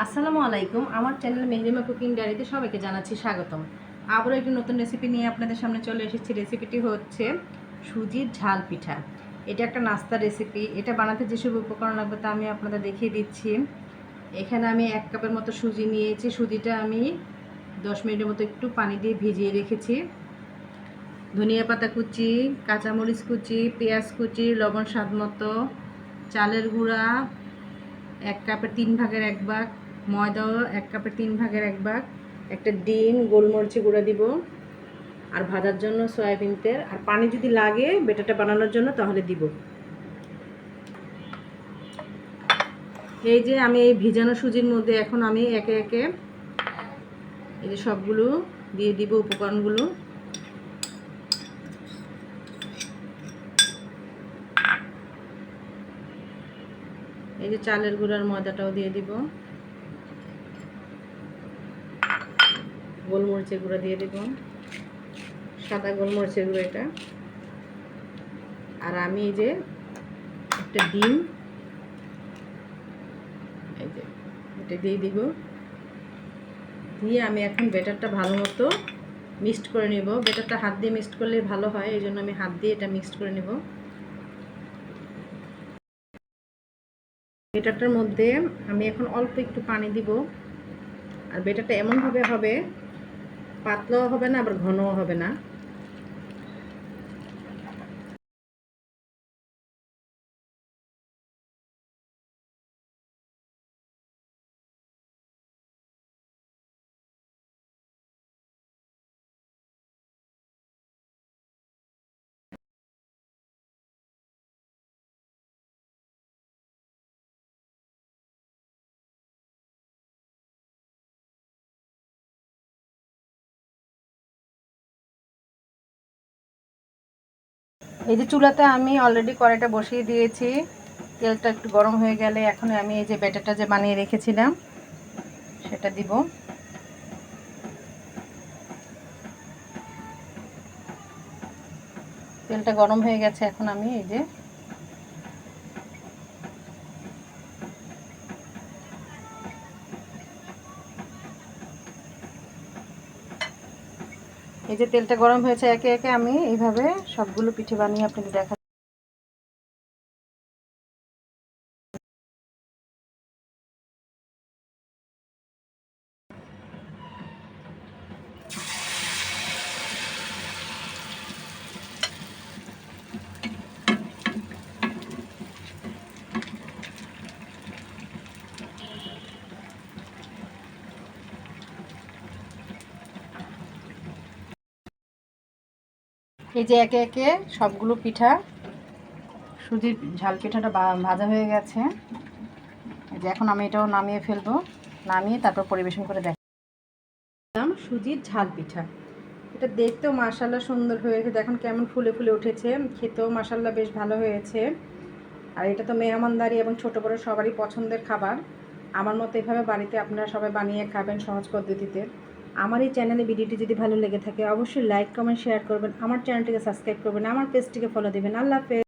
আসসালামু আলাইকুম, আমার চ্যানেল মেহরিমা কুকিং ডায়েরিতে সবাইকে জানাচ্ছি স্বাগতম। আবারও একটি নতুন রেসিপি নিয়ে আপনাদের সামনে চলে এসেছি। রেসিপিটি হচ্ছে সুজির ঝাল পিঠা। এটা একটা নাস্তা রেসিপি এটা বানাতে যেসব উপকরণ লাগবে তা আমি আপনাদের দেখিয়ে দিচ্ছি। এখানে আমি এক কাপের মতো সুজি নিয়েছি। সুজিটা আমি দশ মিনিটের মতো একটু পানি দিয়ে ভিজিয়ে রেখেছি। ধনিয়া পাতা কুচি, কাঁচামরিচ কুচি, পেঁয়াজ কুচি, লবণ স্বাদ মতো, চালের গুঁড়া, এক কাপের তিন ভাগের এক ভাগ ময়দাও এক কাপের তিন ভাগের এক ভাগ, একটা ডিম গোলমরিচি গুঁড়া দিব, আর ভাজার জন্য সয়াবিন তেল, আর পানি যদি লাগে বেটাটা বানানোর জন্য তাহলে দিব। এই যে আমি এই ভিজানো সুজির মধ্যে এখন আমি একে একে এই যে সবগুলো দিয়ে দিব উপকরণগুলো। এই যে চালের গুঁড়ার ময়দাটাও দিয়ে দিব। গোলমরিচের গুঁড়া দিয়ে দিব সাদা গোলমরিচের গুঁড়ো এটা। আর আমি এই যে একটা ডিম, এই যে এটা দিয়ে দিব। দিয়ে আমি এখন বেটারটা ভালো মতো মিক্সড করে নেব। বেটারটা হাত দিয়ে মিক্সড করলে ভালো হয়, এই জন্য আমি হাত দিয়ে এটা মিক্সড করে নেব। বেটারটার মধ্যে আমি এখন অল্প একটু পানি দিব। আর বেটারটা এমনভাবে হবে পাতলাও হবে না আবার ঘনও হবে না। এই যে চুলাতে আমি অলরেডি কড়াইটা বসিয়ে দিয়েছি। তেলটা একটু গরম হয়ে গেলে এখন আমি এই যে ব্যাটারটা যে বানিয়ে রেখেছিলাম, সেটা দিব। তেলটা গরম হয়ে গেছে, এখন আমি এই যে এই যে তেলটা গরম হয়েছে একে একে আমি এইভাবে সবগুলো পিঠে বানিয়ে আপনাকে দেখা এই যে একে একে সবগুলো পিঠা, সুজির ঝাল পিঠাটা ভাজা হয়ে গেছে। যে এখন আমি এটাও নামিয়ে ফেলব। নামিয়ে তারপর পরিবেশন করে দেখলাম সুজির ঝাল পিঠা। এটা দেখতেও মাসাল্লাহ সুন্দর হয়েছে দেখুন কেমন ফুলে ফুলে উঠেছে। খেতেও মাসাল্লাহ বেশ ভালো হয়েছে। আর এটা তো মেহমানদারি এবং ছোট বড় সবারই পছন্দের খাবার। আমার মতো এভাবে বাড়িতে আপনারা সবাই বানিয়ে খাবেন সহজ পদ্ধতিতে। আমার এই চ্যানেলে ভিডিওটি যদি ভালো লেগে থাকে, অবশ্যই লাইক কমেন্ট শেয়ার করবেন। আমার চ্যানেলটিকে সাবস্ক্রাইব করবেন। আমার পেজটিকে ফলো দেবেন। আল্লাহ হাফেজ।